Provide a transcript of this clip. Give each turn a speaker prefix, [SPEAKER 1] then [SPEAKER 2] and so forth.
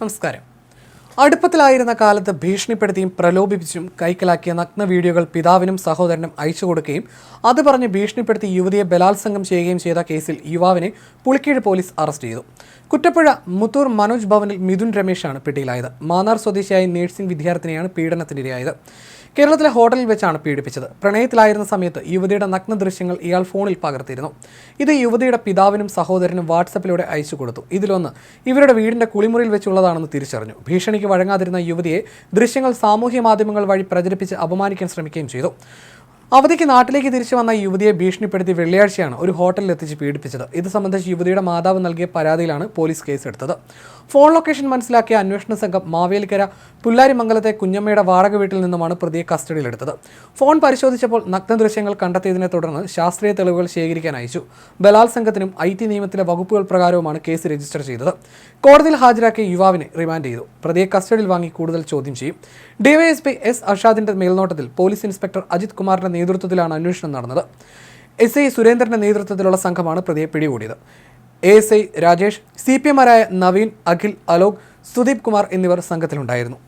[SPEAKER 1] നമസ്കാരം. അടുപ്പത്തിലായിരുന്ന കാലത്ത് ഭീഷണിപ്പെടുത്തിയും പ്രലോഭിപ്പിച്ചും കൈക്കലാക്കിയ നഗ്ന വീഡിയോകൾ പിതാവിനും സഹോദരനും അയച്ചു കൊടുക്കുകയും അത് പറഞ്ഞ് ഭീഷണിപ്പെടുത്തി യുവതിയെ ബലാത്സംഗം ചെയ്യുകയും ചെയ്ത കേസിൽ യുവാവിനെ പുളിക്കീഴ് പോലീസ് അറസ്റ്റ് ചെയ്തു. കുറ്റപ്പുഴ മുത്തൂർ മനോജ് ഭവനിൽ മിഥുൻ രമേശാണ് പിടിയിലായത്. മാന്നാർ സ്വദേശിയായ നേഴ്സിംഗ് വിദ്യാർത്ഥിനിയാണ് പീഡനത്തിനിരയായത്. കേരളത്തിലെ ഹോട്ടലിൽ വെച്ചാണ് പീഡിപ്പിച്ചത്. പ്രണയത്തിലായിരുന്ന സമയത്ത് യുവതിയുടെ നഗ്ന ദൃശ്യങ്ങൾ ഇയാൾ ഫോണിൽ പകർത്തിയിരുന്നു. ഇത് യുവതിയുടെ പിതാവിനും സഹോദരനും വാട്സപ്പിലൂടെ അയച്ചു കൊടുത്തു. ഇതിലൊന്ന് ഇവരുടെ വീടിന്റെ കുളിമുറിയിൽ വെച്ചുള്ളതാണെന്ന് തിരിച്ചറിഞ്ഞു. ഭീഷണിക്ക് വഴങ്ങാതിരുന്ന യുവതിയെ ദൃശ്യങ്ങൾ സാമൂഹ്യ മാധ്യമങ്ങൾ വഴി പ്രചരിപ്പിച്ച് അപമാനിക്കാൻ ശ്രമിക്കുകയും ചെയ്തു. അവധിക്ക് നാട്ടിലേക്ക് തിരിച്ചു വന്ന യുവതിയെ ഭീഷണിപ്പെടുത്തി വെള്ളിയാഴ്ചയാണ് ഒരു ഹോട്ടലിൽ എത്തിച്ച് പീഡിപ്പിച്ചത്. ഇത് സംബന്ധിച്ച് യുവതിയുടെ മാതാവ് നൽകിയ പരാതിയിലാണ് പോലീസ് കേസെടുത്തത്. ഫോൺ ലൊക്കേഷൻ മനസ്സിലാക്കിയ അന്വേഷണ സംഘം മാവേലിക്കര പുല്ലാരിമംഗലത്തെ കുഞ്ഞമ്മയുടെ വാടക വീട്ടിൽ നിന്നുമാണ് പ്രതിയെ കസ്റ്റഡിയിലെടുത്തത്. ഫോൺ പരിശോധിച്ചപ്പോൾ നഗ്ന ദൃശ്യങ്ങൾ കണ്ടെത്തിയതിനെ തുടർന്ന് ശാസ്ത്രീയ തെളിവുകൾ ശേഖരിക്കാൻ അയച്ചു. ബലാത്സംഗത്തിനും ഐ ടി നിയമത്തിലെ വകുപ്പുകൾ പ്രകാരവുമാണ് കേസ് രജിസ്റ്റർ ചെയ്തത്. കോടതിയിൽ ഹാജരാക്കിയ യുവാവിനെ റിമാൻഡ് ചെയ്തു. പ്രതിയെ കസ്റ്റഡിയിൽ വാങ്ങി കൂടുതൽ ചോദ്യം ചെയ്യും. ഡിവൈഎസ്പി എസ് അർഷാദിന്റെ മേൽനോട്ടത്തിൽ പോലീസ് ഇൻസ്പെക്ടർ അജിത് കുമാറിന്റെ നേതൃത്വത്തിലാണ് അന്വേഷണം നടന്നത്. എസ് ഐ സുരേന്ദ്രന്റെ നേതൃത്വത്തിലുള്ള സംഘമാണ് പ്രതിയെ പിടികൂടിയത്. A S I Rajesh C P എമാരായ Naveen Akhil Alok Sudeep Kumar എന്നിവർ സംഘത്തിലുണ്ടായിരുന്നു.